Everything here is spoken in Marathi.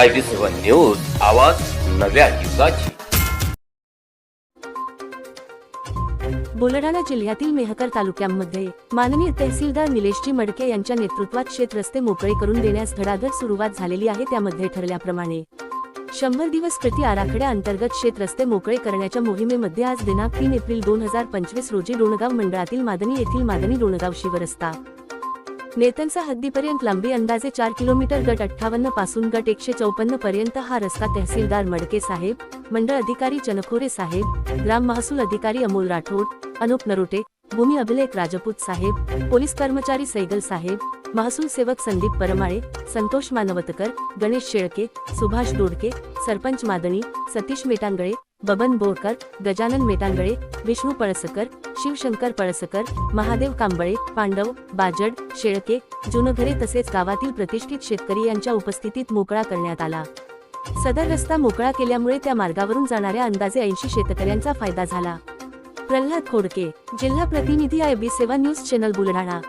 आय बी सेवन न्यूज आवाज नव्या युगाची. बुलढाणा जिल्ह्यातील मेहकर तालुक्यांमध्ये माननीय तहसीलदार निलेशजी मडके यांच्या नेतृत्वात शेत रस्ते मोकळे करून देण्यास धडाधड सुरुवात झालेली आहे त्यामध्ये ठरल्याप्रमाणे. शंभर दिवस प्रति आराखड्या अंतर्गत शेत रस्ते मोकळे करण्याच्या मोहिमेमध्ये आज दिनांक तीन एप्रिल दोन हजार पंचवीस रोजी डोणगाव मंडळातील मादनी येथील मादनी डोणगाव शिवरस्ता. नेतनचा हद्दीपर्यंत लांबी अंदाजे चार किलोमीटर गट अठ्ठावन्नपासून गट एकशे चौपन्न पर्यंत हा रस्ता तहसीलदार मडके साहेब मंडळ अधिकारी चनखोरे साहेब ग्राम महसूल अधिकारी अमोल राठोड अनुप नरोटे भूमी अभिलेख राजपूत साहेब पोलीस कर्मचारी सैगल साहेब महसूल सेवक संदीप परमाळे संतोष मानवतकर गणेश शेळके सुभाष दोडके सरपंच मादणी सतीश मेटांगळे बबन बोरकर गजानन मेटांगळे विष्णू पळसकर शिवशंकर पळसकर महादेव कांबळे पांडव बाजड शेळके जुनघरे तसेच गावातील प्रतिष्ठित शेतकरी यांच्या उपस्थितीत मोकळा करण्यात आला. सदर रस्ता मोकळा केल्यामुळे त्या मार्गावरून जाणाऱ्या अंदाजे ऐंशी शेतकऱ्यांचा फायदा झाला. प्रल्हाद खोडके जिल्हा प्रतिनिधी आय बी सेवा न्यूज चॅनल बुलढाणा.